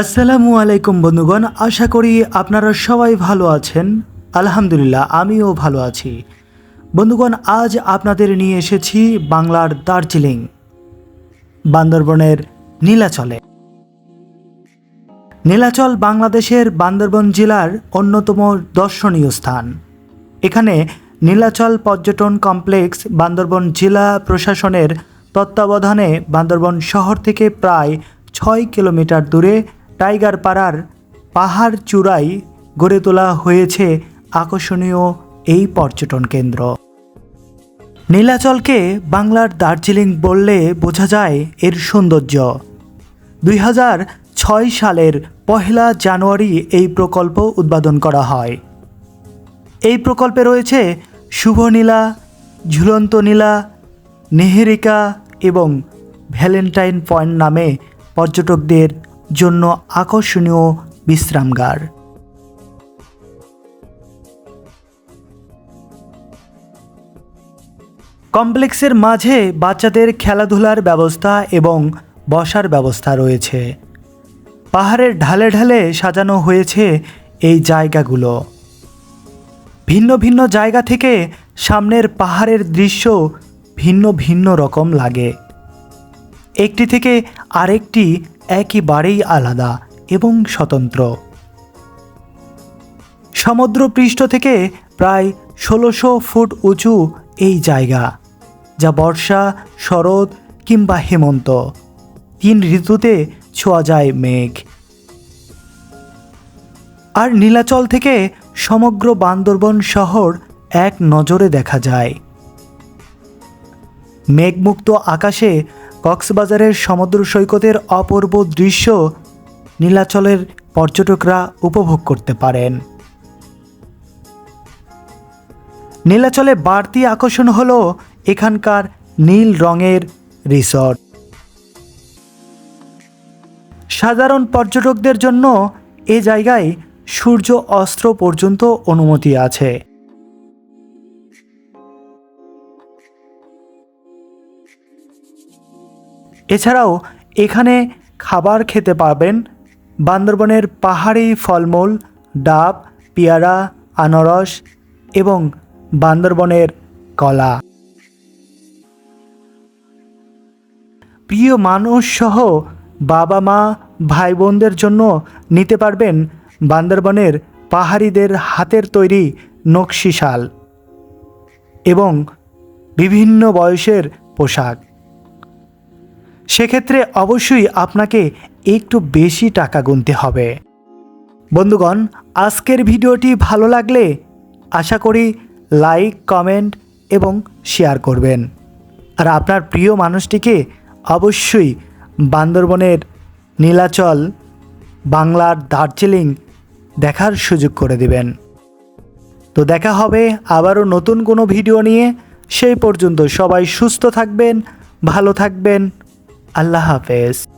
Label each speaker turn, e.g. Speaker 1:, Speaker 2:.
Speaker 1: আসসালামু আলাইকুম বন্ধুগণ, আশা করি আপনারা সবাই ভালো আছেন। আলহামদুলিল্লাহ, আমিও ভালো আছি। বন্ধুগণ, আজ আপনাদের নিয়ে এসেছি বাংলার দার্জিলিং, বান্দরবনের নীলাচলে। নীলাচল বাংলাদেশের বান্দরবন জেলার অন্যতম দর্শনীয় স্থান। এখানে নীলাচল পর্যটন কমপ্লেক্স বান্দরবন জেলা প্রশাসনের তত্ত্বাবধানে বান্দরবন শহর থেকে প্রায় ছয় কিলোমিটার দূরে টাইগার পাড়ার পাহাড় চূড়ায় গড়ে তোলা হয়েছে আকর্ষণীয় এই পর্যটন কেন্দ্র। নীলাচলকে বাংলার দার্জিলিং বললে বোঝা যায় এর সৌন্দর্য। দুই হাজার ছয় সালের পহেলা জানুয়ারি এই প্রকল্প উদ্বোধন করা হয়। এই প্রকল্পে রয়েছে শুভনীলা, ঝুলন্ত নীলা, নেহেরিকা এবং ভ্যালেন্টাইন পয়েন্ট নামে পর্যটকদের জন্য আকর্ষণীয় বিশ্রামগার কমপ্লেক্সের মাঝে বাচ্চাদের খেলাধুলার ব্যবস্থা এবং বসার ব্যবস্থা রয়েছে। পাহাড়ের ঢালে ঢালে সাজানো হয়েছে এই জায়গাগুলো। ভিন্ন ভিন্ন জায়গা থেকে সামনের পাহাড়ের দৃশ্য ভিন্ন ভিন্ন রকম লাগে। একটি থেকে আরেকটি একেবারেই আলাদা এবং স্বতন্ত্র। সমুদ্রপৃষ্ঠ থেকে প্রায় ষোলোশো ফুট উঁচু এই জায়গা, যা বর্ষা, শরৎ কিংবা হেমন্ত। তিন ঋতুতে ছোঁয়া যায় মেঘ। আর নীলাচল থেকে সমগ্র বান্দরবন শহর এক নজরে দেখা যায়। মেঘমুক্ত আকাশে কক্সবাজারের সমুদ্র সৈকতের অপূর্ব দৃশ্য নীলাচলের পর্যটকরা উপভোগ করতে পারেন। নীলাচলে বাড়তি আকর্ষণ হল এখানকার নীল রঙের রিসর্ট। সাধারণ পর্যটকদের জন্য এ জায়গায় সূর্য অস্ত্র পর্যন্ত অনুমতি আছে। এছাড়াও এখানে খাবার খেতে পারবেন বান্দরবনের পাহাড়ি ফলমূল, ডাব, পেয়ারা, আনারস এবং বান্দরবনের কলা। প্রিয় মানুষ সহ বাবা মা ভাই বোনদের জন্য নিতে পারবেন বান্দরবনের পাহাড়িদের হাতের তৈরি নকশি শাল এবং বিভিন্ন বয়সের পোশাক। সেক্ষেত্রে অবশ্যই আপনাকে একটু বেশি টাকা গুনতে হবে। বন্ধুগণ, আজকের ভিডিওটি ভালো লাগলে আশা করি লাইক, কমেন্ট এবং শেয়ার করবেন। আর আপনার প্রিয় মানুষটিকে অবশ্যই বান্দরবনের নীলাচল, বাংলার দার্জিলিং দেখার সুযোগ করে দিবেন। তো দেখা হবে আবারও নতুন কোনো ভিডিও নিয়ে। সেই পর্যন্ত সবাই সুস্থ থাকবেন, ভালো থাকবেন। আল্লাহ হাফেজ।